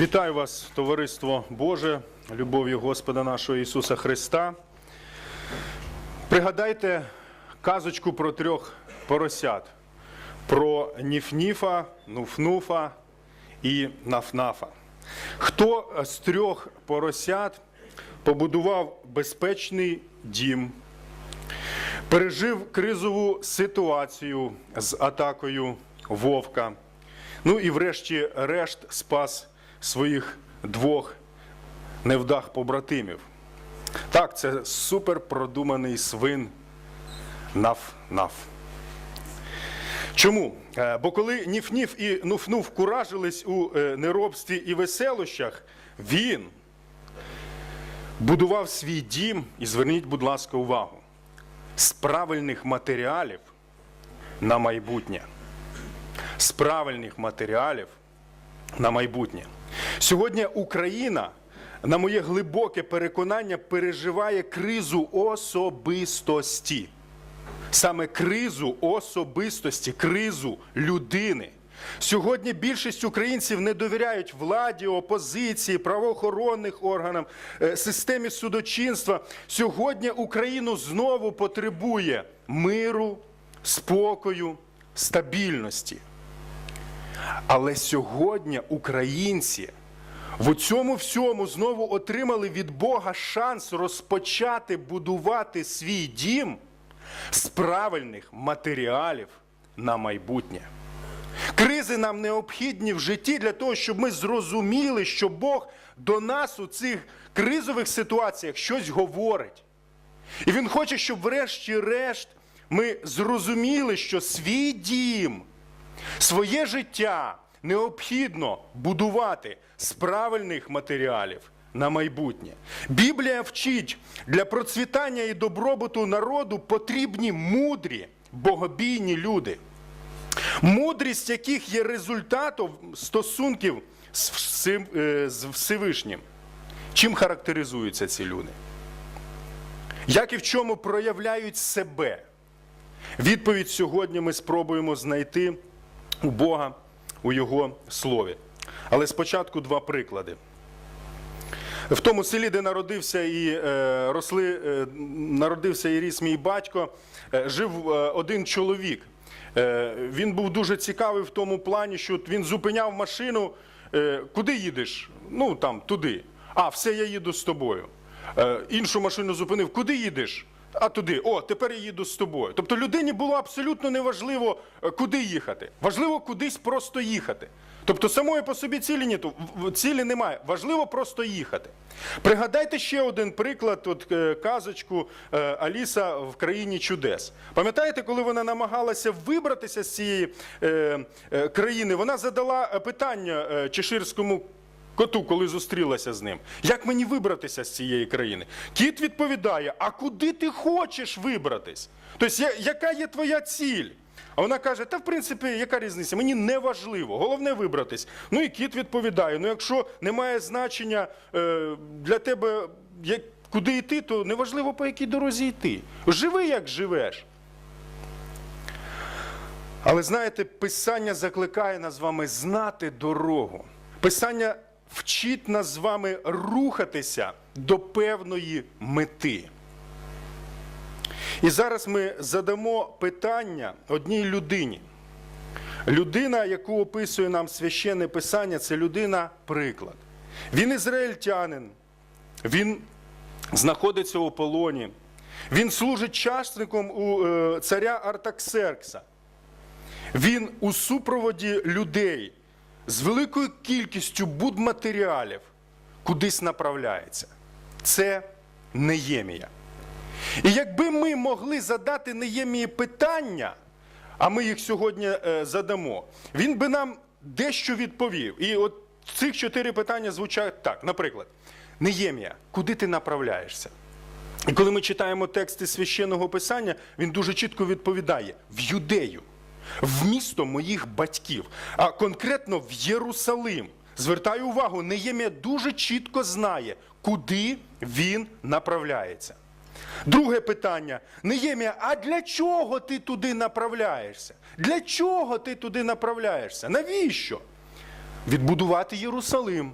Вітаю вас, товариство Боже, любов'ю Господа нашого Ісуса Христа. Пригадайте казочку про трьох поросят: про Ніфніфа, Нуфнуфа і Нафнафа. Хто з трьох поросят побудував безпечний дім, пережив кризову ситуацію з атакою вовка. Ну і врешті-решт спас своїх двох невдах побратимів. Так, це суперпродуманий свин наф-наф. Чому? Е, Бо коли Ніф-Ніф і Нуф-Нуф куражились у е, неробстві і веселощах, він будував свій дім, і зверніть, будь ласка, увагу, з правильних матеріалів на майбутнє. З правильних матеріалів на майбутнє. Сьогодні Україна, на моє глибоке переконання, переживає кризу особистості. Саме кризу особистості, кризу людини. Сьогодні більшість українців не довіряють владі, опозиції, правоохоронних органам, е, системі судочинства. Сьогодні Україну знову потребує миру, спокою, стабільності. Але сьогодні українці в цьому всьому знову отримали від Бога шанс розпочати будувати свій дім з правильних матеріалів на майбутнє. Кризи нам необхідні в житті для того, щоб ми зрозуміли, що Бог до нас у цих кризових ситуаціях щось говорить. І Він хоче, щоб врешті-решт ми зрозуміли, що свій дім, своє життя необхідно будувати з правильних матеріалів на майбутнє. Біблія вчить, для процвітання і добробуту народу потрібні мудрі, богобійні люди, мудрість яких є результатом стосунків з е, Всевишнім. Чим характеризуються ці люди? Як і в чому проявляють себе? Відповідь сьогодні ми спробуємо знайти у Бога у Його слові. Але спочатку два приклади. В тому селі, де народився і е, росли, е, народився і ріс мій батько, е, жив один чоловік. Він був дуже цікавий в тому плані, що він зупиняв машину. Куди їдеш? Ну там туди. А, все, я їду з тобою. Іншу машину зупинив. Куди їдеш? А туди, о, тепер я їду з тобою. Тобто людині було абсолютно неважливо, е, куди їхати. Важливо кудись просто їхати. Тобто самої по собі цілі ні, цілі немає. Важливо просто їхати. Пригадайте ще один приклад, от е, казочку е, Аліса в країні чудес. Пам'ятаєте, коли вона намагалася вибратися з цієї країни, вона задала питання чеширському коту, коли зустрілася з ним. Як мені вибратися з цієї країни? Кіт відповідає: А куди ти хочеш вибратись? Тобто, яка є твоя ціль? А вона каже: та в принципі, яка різниця? Мені не важливо, головне вибратись. Ну і кіт відповідає: ну якщо немає значення е, для тебе, куди йти, то неважливо по якій дорозі йти. Живи, як живеш. Але знаєте, Писання закликає нас з вами знати дорогу. Писання вчить нас з вами рухатися до певної мети. І зараз ми задамо питання одній людині. Людина, яку описує нам священне писання, це людина-приклад. Він ізраїльтянин, він знаходиться у полоні, він служить частником у е, царя Артаксеркса. Він у супроводі людей з великою кількістю будматеріалів кудись направляється. Це Неємія. І якби ми могли задати Неємії питання, а ми їх сьогодні е, задамо, він би нам дещо відповів. І от цих чотири питання звучать так. Наприклад, Неємія, куди ти направляєшся? І коли ми читаємо тексти священного писання, він дуже чітко відповідає: в Юдею, в місто моїх батьків, а конкретно в Єрусалим. Звертаю увагу, Неємія дуже чітко знає, куди він направляється. Друге питання. Неємія, а для чого ти туди направляєшся? Для чого ти туди направляєшся? Навіщо? Відбудувати Єрусалим.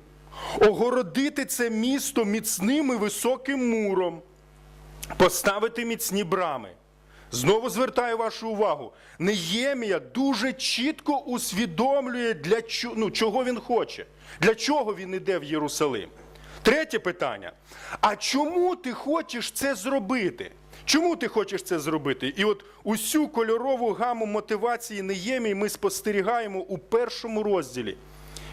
огородити це місто міцним і високим муром, поставити міцні брами. Знову звертаю вашу увагу. Неємія дуже чітко усвідомлює, для чого, ну, чого він хоче, для чого він іде в Єрусалим. Третє питання. А чому ти хочеш це зробити? Чому ти хочеш це зробити? І от усю кольорову гаму мотивації Неємії ми спостерігаємо у першому розділі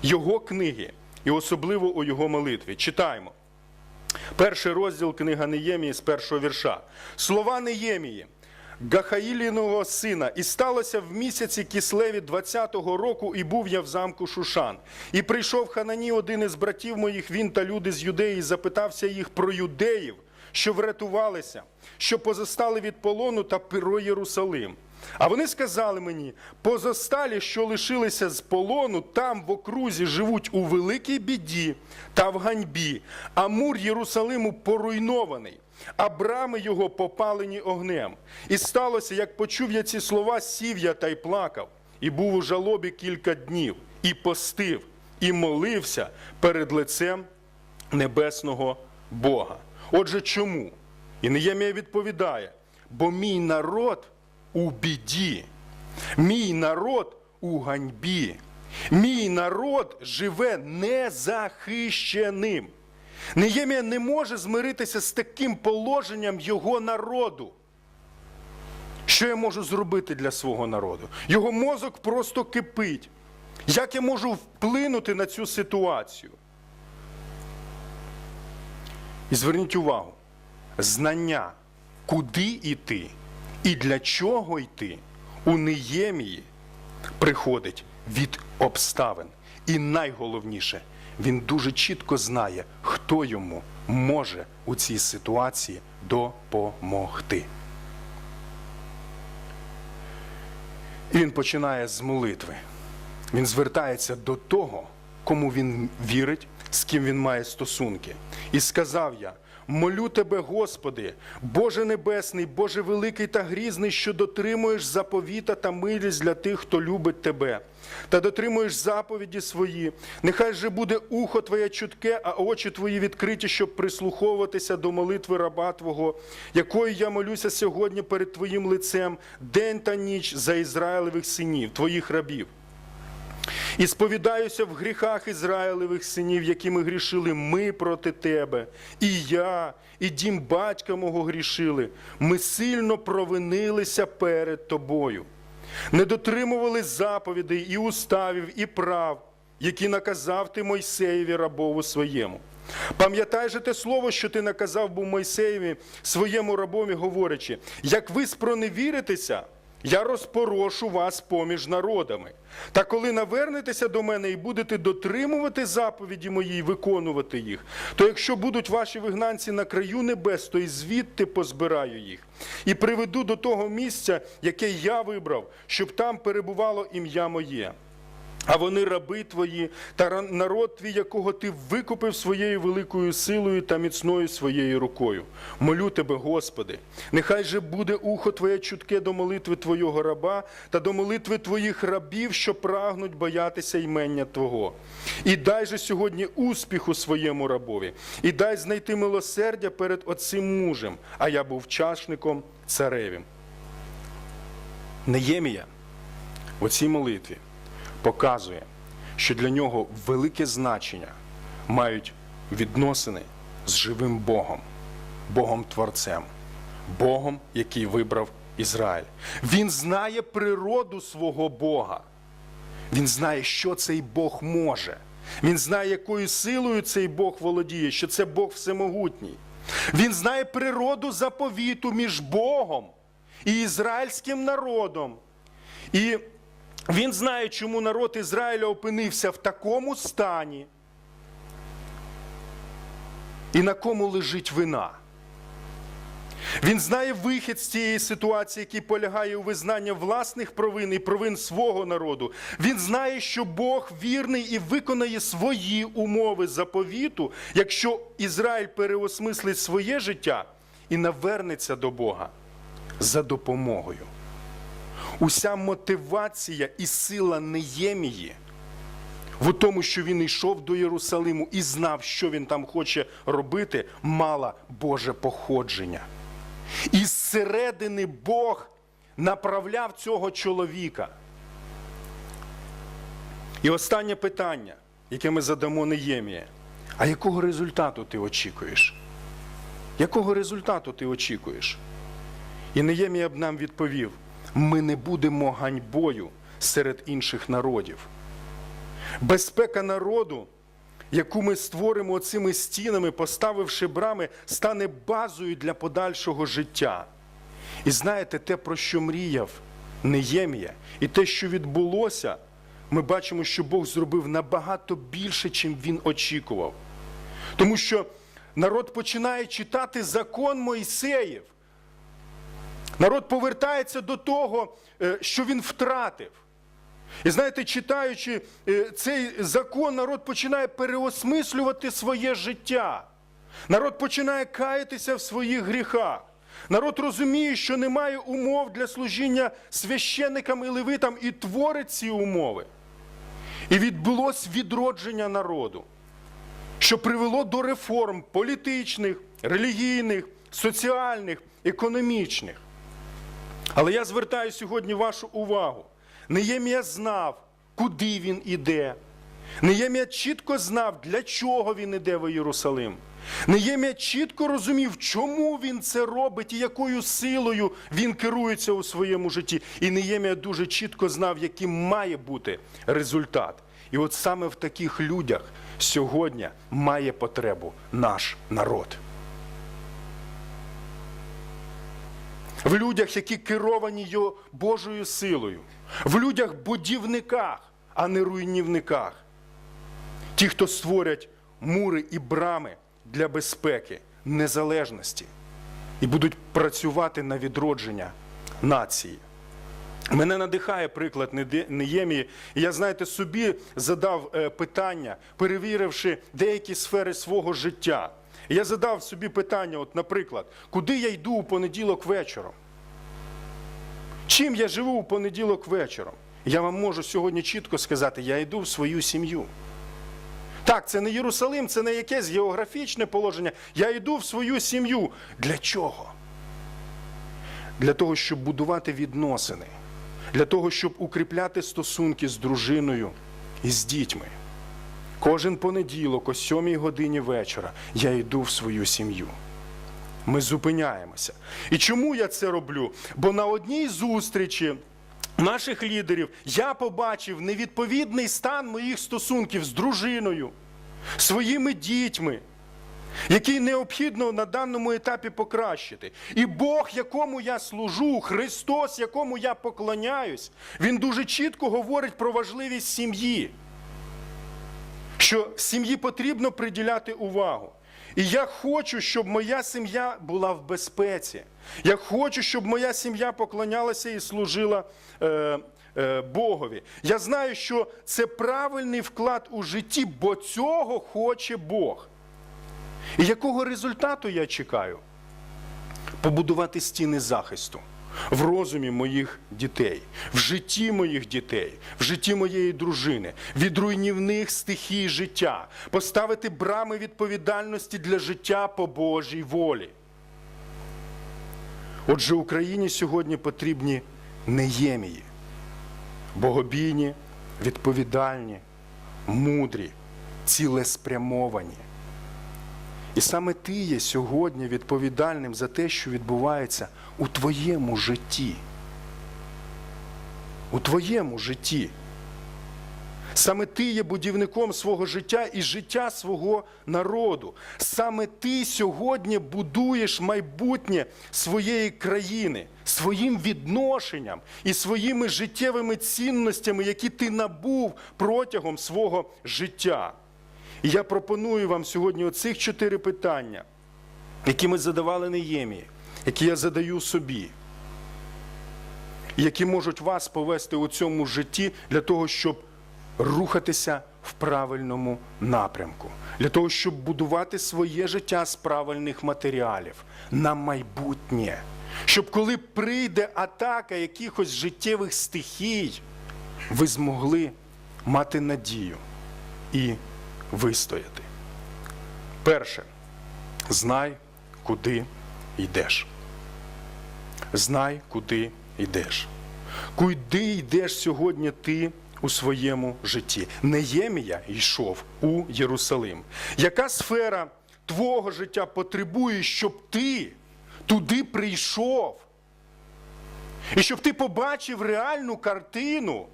його книги, і особливо у його молитві. Читаємо. Перший розділ книга Неємії з першого вірша. Слова Неємії, Гахаїліного сина, і сталося в місяці кислеві 20-го року, і був я в замку Шушан. І прийшов Ханані, один із братів моїх, він та люди з юдеї, і запитався їх про юдеїв, що врятувалися, що позостали від полону та про Єрусалим. А вони сказали мені: позосталі, що лишилися з полону, там в окрузі живуть у великій біді та в ганьбі, а мур Єрусалиму поруйнований, а брами його попалені огнем. І сталося, як почув я ці слова, сів я та й плакав, і був у жалобі кілька днів, і постив, і молився перед лицем небесного Бога. Отже, чому? І Неємія відповідає: бо мій народ у біді, мій народ у ганьбі, мій народ живе незахищеним. Неємія не може змиритися з таким положенням його народу. Що я можу зробити для свого народу? Його мозок просто кипить. Як я можу вплинути на цю ситуацію? І зверніть увагу, знання, куди йти і для чого йти, у Неємії приходить від обставин. І найголовніше, він дуже чітко знає, хто йому може у цій ситуації допомогти. І він починає з молитви. Він звертається до того, кому він вірить, з ким він має стосунки. І сказав я: молю тебе, Господи, Боже Небесний, Боже великий та грізний, що дотримуєш заповіта та милість для тих, хто любить тебе, та дотримуєш заповіді свої. Нехай же буде ухо Твоє чутке, а очі Твої відкриті, щоб прислуховуватися до молитви раба Твого, якою я молюся сьогодні перед Твоїм лицем, день та ніч за Ізраїлевих синів, Твоїх рабів. І сповідаюся в гріхах Ізраїлевих синів, якими грішили ми проти тебе, і я, і дім батька мого грішили. Ми сильно провинилися перед тобою, не дотримували заповідей і уставів, і прав, які наказав ти Мойсеєві рабову своєму. Пам'ятай же те слово, що ти наказав був Мойсеєві своєму рабові, говорячи, як ви спроневіритеся, я розпорошу вас поміж народами. Та коли навернетеся до мене і будете дотримувати заповіді мої і виконувати їх, то якщо будуть ваші вигнанці на краю небес, то і звідти позбираю їх і приведу до того місця, яке я вибрав, щоб там перебувало ім'я моє. А вони раби твої та народ твій, якого ти викупив своєю великою силою та міцною своєю рукою. Молю тебе, Господи, нехай же буде ухо Твоє чутке до молитви Твого раба та до молитви Твоїх рабів, що прагнуть боятися імення Твого. І дай же сьогодні успіху своєму рабові, і дай знайти милосердя перед оцим мужем, а я був чашником царевим. Неємія у цій молитві показує, що для нього велике значення мають відносини з живим Богом, Богом Творцем, Богом, який вибрав Ізраїль. Він знає природу свого Бога. Він знає, що цей Бог може. Він знає, якою силою цей Бог володіє, що це Бог всемогутній. Він знає природу заповіту між Богом і ізраїльським народом. І він знає, чому народ Ізраїля опинився в такому стані, і на кому лежить вина. Він знає вихід з цієї ситуації, який полягає у визнанні власних провин і провин свого народу. Він знає, що Бог вірний і виконає свої умови заповіту, якщо Ізраїль переосмислить своє життя і навернеться до Бога за допомогою. Уся мотивація і сила Неємії в тому, що він йшов до Єрусалиму і знав, що він там хоче робити, мала Боже походження. І зсередини Бог направляв цього чоловіка. І останнє питання, яке ми задамо Неємія. А якого результату ти очікуєш? Якого результату ти очікуєш? І Неємія б нам відповів: ми не будемо ганьбою серед інших народів. Безпека народу, яку ми створимо цими стінами, поставивши брами, стане базою для подальшого життя. І знаєте, те, про що мріяв Неємія, і те, що відбулося, ми бачимо, що Бог зробив набагато більше, чим він очікував. Тому що народ починає читати закон Мойсеїв. Народ повертається до того, е, що він втратив. І знаєте, читаючи е, цей закон, народ починає переосмислювати своє життя. Народ починає каятися в своїх гріхах. Народ розуміє, що немає умов для служіння священникам і левитам, і творить ці умови. І відбулось відродження народу, що привело до реформ політичних, релігійних, соціальних, економічних. Але я звертаю сьогодні вашу увагу. Неємія знав, куди він іде. Неємія чітко знав, для чого він іде в Єрусалим. Неємія чітко розумів, чому він це робить і якою силою він керується у своєму житті. І Неємія дуже чітко знав, яким має бути результат. І от саме в таких людях сьогодні має потребу наш народ. В людях, які керовані його Божою силою, в людях будівниках, а не руйнівниках. Ті, хто створять мури і брами для безпеки, незалежності і будуть працювати на відродження нації. Мене надихає приклад Неємії. Я, знаєте, собі задав е, питання, перевіривши деякі сфери свого життя. Я задав собі питання, от, наприклад, куди я йду у понеділок вечором? Чим я живу у понеділок вечором? Я вам можу сьогодні чітко сказати, я йду в свою сім'ю. Так, це не Єрусалим, це не якесь географічне положення. Я йду в свою сім'ю. Для чого? Для того, щоб будувати відносини, для того, щоб укріпляти стосунки з дружиною і з дітьми. Кожен понеділок, о 7 годині вечора, я йду в свою сім'ю. Ми зупиняємося. І чому я це роблю? Бо на одній зустрічі наших лідерів я побачив невідповідний стан моїх стосунків з дружиною, своїми дітьми, який необхідно на даному етапі покращити. І Бог, якому я служу, Христос, якому я поклоняюсь, Він дуже чітко говорить про важливість сім'ї що сім'ї потрібно приділяти увагу. І я хочу, щоб моя сім'я була в безпеці. Я хочу, щоб моя сім'я поклонялася і служила е, е, Богові. Я знаю, що це правильний вклад у житті, бо цього хоче Бог. І якого результату я чекаю? Побудувати стіни захисту в розумі моїх дітей, в житті моїх дітей, в житті моєї дружини, від руйнівних стихій життя, поставити брами відповідальності для життя по Божій волі. Отже, Україні сьогодні потрібні неємії, богобійні, відповідальні, мудрі, цілеспрямовані. І саме ти є сьогодні відповідальним за те, що відбувається у твоєму житті. У твоєму житті. Саме ти є будівником свого життя і життя свого народу. Саме ти сьогодні будуєш майбутнє своєї країни своїм відношенням і своїми життєвими цінностями, які ти набув протягом свого життя. І я пропоную вам сьогодні оцих чотири питання, які ми задавали Неємії, які я задаю собі, які можуть вас повести у цьому житті для того, щоб рухатися в правильному напрямку, для того, щоб будувати своє життя з правильних матеріалів на майбутнє. Щоб коли прийде атака якихось життєвих стихій, ви змогли мати надію і вистояти. Перше, знай, куди йдеш. Знай, куди йдеш. Куди йдеш сьогодні ти у своєму житті? Неємія йшов у Єрусалим. Яка сфера твого життя потребує, щоб ти туди прийшов? І щоб ти побачив реальну картину,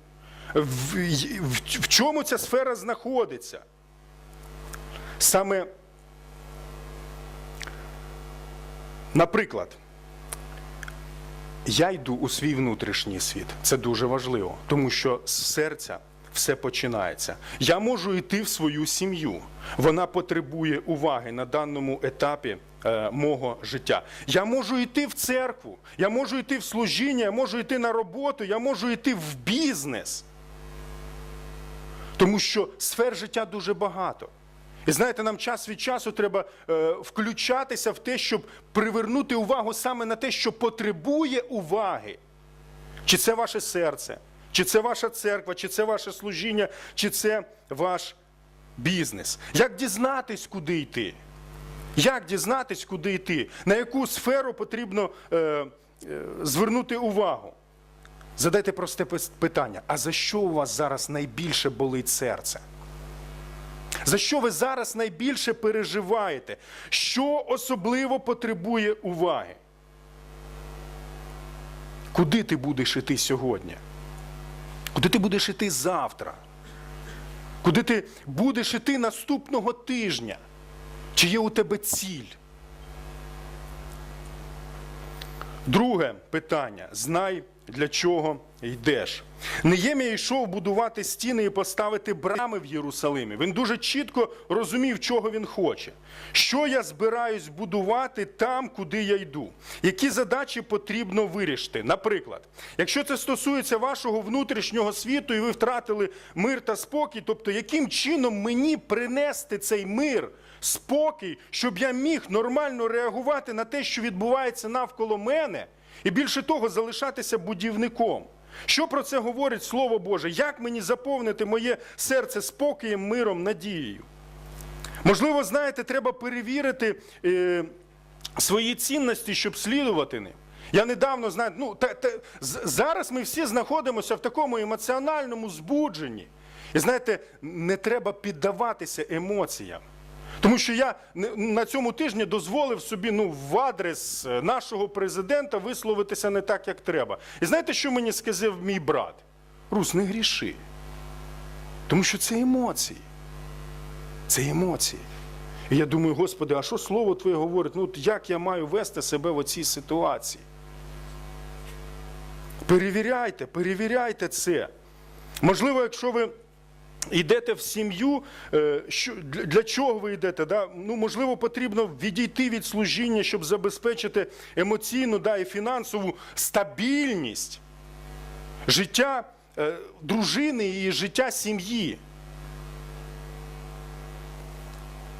в, в, в чому ця сфера знаходиться? Саме, наприклад, я йду у свій внутрішній світ. Це дуже важливо, тому що з серця все починається. Я можу йти в свою сім'ю. Вона потребує уваги на даному етапі е, мого життя. Я можу йти в церкву, я можу йти в служіння, я можу йти на роботу, я можу йти в бізнес. Тому що сфер життя дуже багато. І знаєте, нам час від часу треба е, включатися в те, щоб привернути увагу саме на те, що потребує уваги. Чи це ваше серце, чи це ваша церква, чи це ваше служіння, чи це ваш бізнес. Як дізнатись, куди йти? Як дізнатись, куди йти? На яку сферу потрібно е, е, звернути увагу? Задайте просте питання: а за що у вас зараз найбільше болить серце? За що ви зараз найбільше переживаєте? Що особливо потребує уваги? Куди ти будеш іти сьогодні? Куди ти будеш іти завтра? Куди ти будеш іти наступного тижня? Чи є у тебе ціль? Друге питання: знай, для чого йдеш. Неємія йшов будувати стіни і поставити брами в Єрусалимі. Він дуже чітко розумів, чого він хоче. Що я збираюсь будувати там, куди я йду. Які задачі потрібно вирішити. Наприклад, якщо це стосується вашого внутрішнього світу, і ви втратили мир та спокій, тобто яким чином мені принести цей мир? Спокій, щоб я міг нормально реагувати на те, що відбувається навколо мене, і більше того, залишатися будівником. Що про це говорить Слово Боже? Як мені заповнити моє серце спокоєм, миром, надією? Можливо, знаєте, треба перевірити е, свої цінності, щоб слідувати ним. Я недавно знаю, ну та, та, зараз ми всі знаходимося в такому емоціональному збудженні. І знаєте, не треба піддаватися емоціям. Тому що я на цьому тижні дозволив собі ну, в адрес е, нашого президента висловитися не так, як треба. І знаєте, що мені сказав мій брат? Рус, не гріши. Тому що це емоції. Це емоції. І я думаю, Господи, а що слово Твоє говорить? Ну, як я маю вести себе в оцій ситуації? Перевіряйте, перевіряйте це. Можливо, якщо ви йдете в сім'ю, е, для, чого ви йдете? Да? Ну, можливо, потрібно відійти від служіння, щоб забезпечити емоційну да, і фінансову стабільність життя е, дружини і життя сім'ї.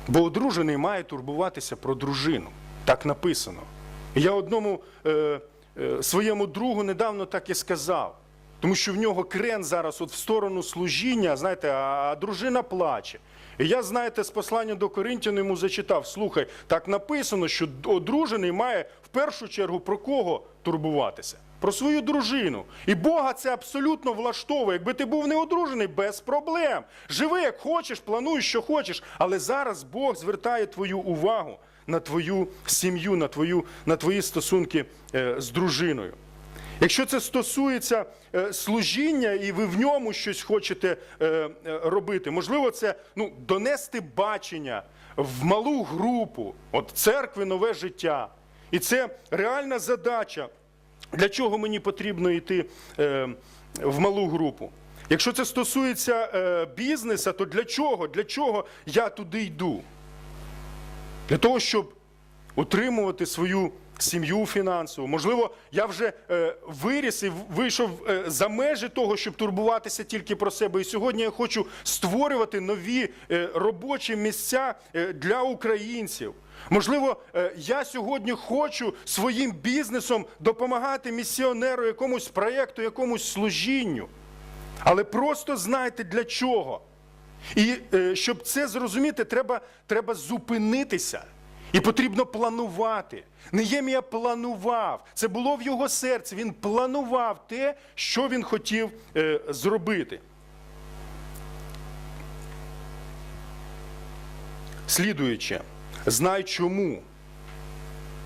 Бо одружений має турбуватися про дружину. Так написано. Я одному е, своєму другу недавно так і сказав. Тому що в нього крен зараз от в сторону служіння, знаєте, а, дружина плаче. І я, знаєте, з послання до Коринтян йому зачитав: слухай, так написано, що одружений має в першу чергу про кого турбуватися? Про свою дружину. І Бога це абсолютно влаштовує. Якби ти був не одружений, без проблем. Живи як хочеш, плануй, що хочеш. Але зараз Бог звертає твою увагу на твою сім'ю, на, твою, на твої стосунки е, з дружиною. Якщо це стосується е, служіння, і ви в ньому щось хочете е, е, робити, можливо, це ну, донести бачення в малу групу, от церкви нове життя. І це реальна задача, для чого мені потрібно йти в малу групу. Якщо це стосується бізнесу, то для чого? Для чого я туди йду? Для того, щоб утримувати свою сім'ю фінансову. Можливо, я вже е, виріс і вийшов е, за межі того, щоб турбуватися тільки про себе. І сьогодні я хочу створювати нові е, робочі місця е, для українців. Можливо, е, я сьогодні хочу своїм бізнесом допомагати місіонеру, якомусь проєкту, якомусь служінню. Але просто знайте для чого. І е, щоб це зрозуміти, треба, треба зупинитися. І потрібно планувати. Неємія планував. Це було в його серці. Він планував те, що він хотів е, зробити. Слідуюче, знай чому.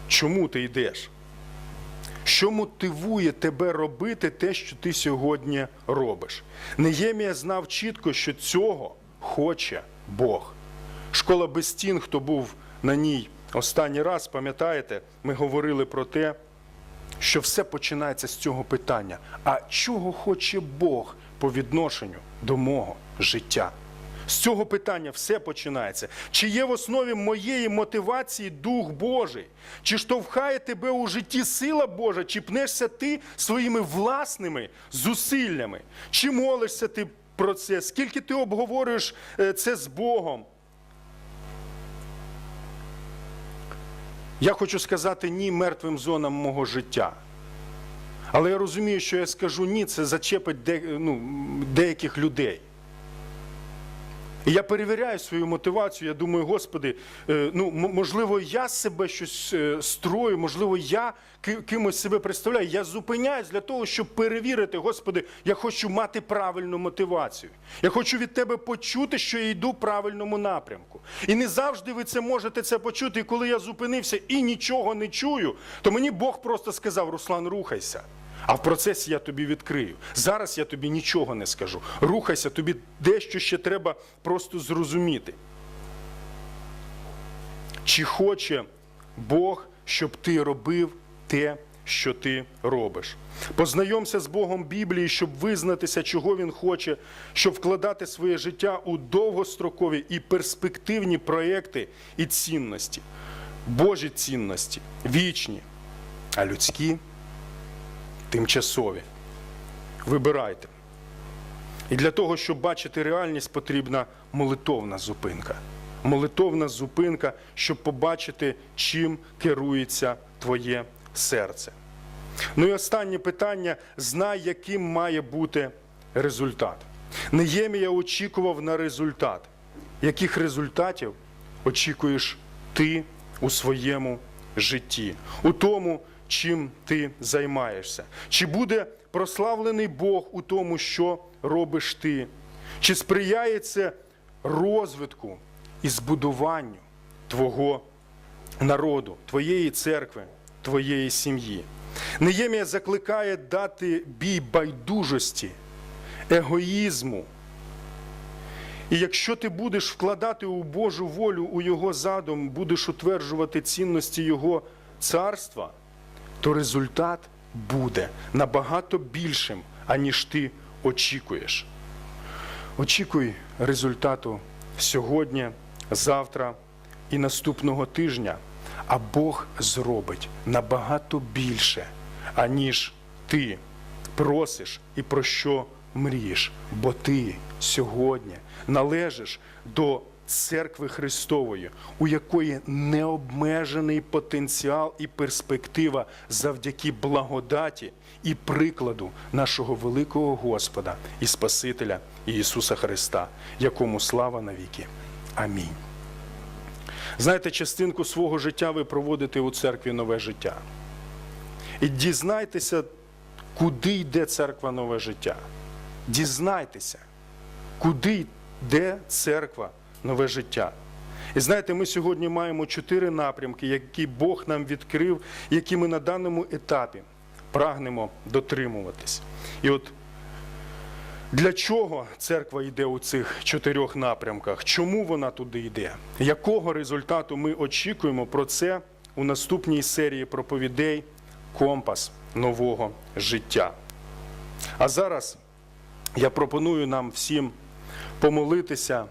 Чому ти йдеш? Що мотивує тебе робити те, що ти сьогодні робиш? Неємія знав чітко, що цього хоче Бог. Школа без стін, хто був на ній останній раз, пам'ятаєте, ми говорили про те, що все починається з цього питання. А чого хоче Бог по відношенню до мого життя? З цього питання все починається. Чи є в основі моєї мотивації Дух Божий? Чи штовхає тебе у житті сила Божа, чи пнешся ти своїми власними зусиллями? Чи молишся ти про це? Скільки ти обговорюєш е, це з Богом? Я хочу сказати ні мертвим зонам мого життя. Але я розумію, що я скажу ні, це зачепить де, ну, деяких людей. І я перевіряю свою мотивацію. Я думаю, Господи, е, ну можливо, я себе щось е, строю, можливо, я кимось себе представляю. Я зупиняюсь для того, щоб перевірити, Господи, я хочу мати правильну мотивацію. Я хочу від Тебе почути, що я йду в правильному напрямку. І не завжди ви це можете це почути. І коли я зупинився і нічого не чую, то мені Бог просто сказав: Руслан, рухайся. А в процесі я тобі відкрию. Зараз я тобі нічого не скажу. Рухайся, тобі дещо ще треба просто зрозуміти. Чи хоче Бог, щоб ти робив те, що ти робиш? Познайомся з Богом Біблії, щоб визнатися, чого Він хоче, щоб вкладати своє життя у довгострокові і перспективні проекти і цінності. Божі цінності вічні, а людські тимчасові. Вибирайте. І для того, щоб бачити реальність, потрібна молитовна зупинка. Молитовна зупинка, щоб побачити, чим керується твоє серце. Ну і останнє питання: знай, яким має бути результат. Неємія очікував на результат. Яких результатів очікуєш ти у своєму житті? У тому, чим ти займаєшся? Чи буде прославлений Бог у тому, що робиш ти? Чи сприяє це розвитку і збудуванню твого народу, твоєї церкви, твоєї сім'ї? Неємія закликає дати бій байдужості, егоїзму. І якщо ти будеш вкладати у Божу волю, у Його задум, будеш утверджувати цінності Його царства, то результат буде набагато більшим, аніж ти очікуєш. Очікуй результату сьогодні, завтра і наступного тижня, а Бог зробить набагато більше, аніж ти просиш і про що мрієш. Бо ти сьогодні належиш до церкви Христової, у якої необмежений потенціал і перспектива завдяки благодаті і прикладу нашого великого Господа і Спасителя Ісуса Христа, якому слава навіки. Амінь. Знаєте, частинку свого життя ви проводите у церкві нове життя. І дізнайтеся, куди йде церква нове життя. Дізнайтеся, куди йде церква нове життя. І знаєте, ми сьогодні маємо чотири напрямки, які Бог нам відкрив, які ми на даному етапі прагнемо дотримуватись. І от для чого церква йде у цих чотирьох напрямках? Чому вона туди йде? Якого результату ми очікуємо про це у наступній серії проповідей Компас нового життя? А зараз я пропоную нам всім помолитися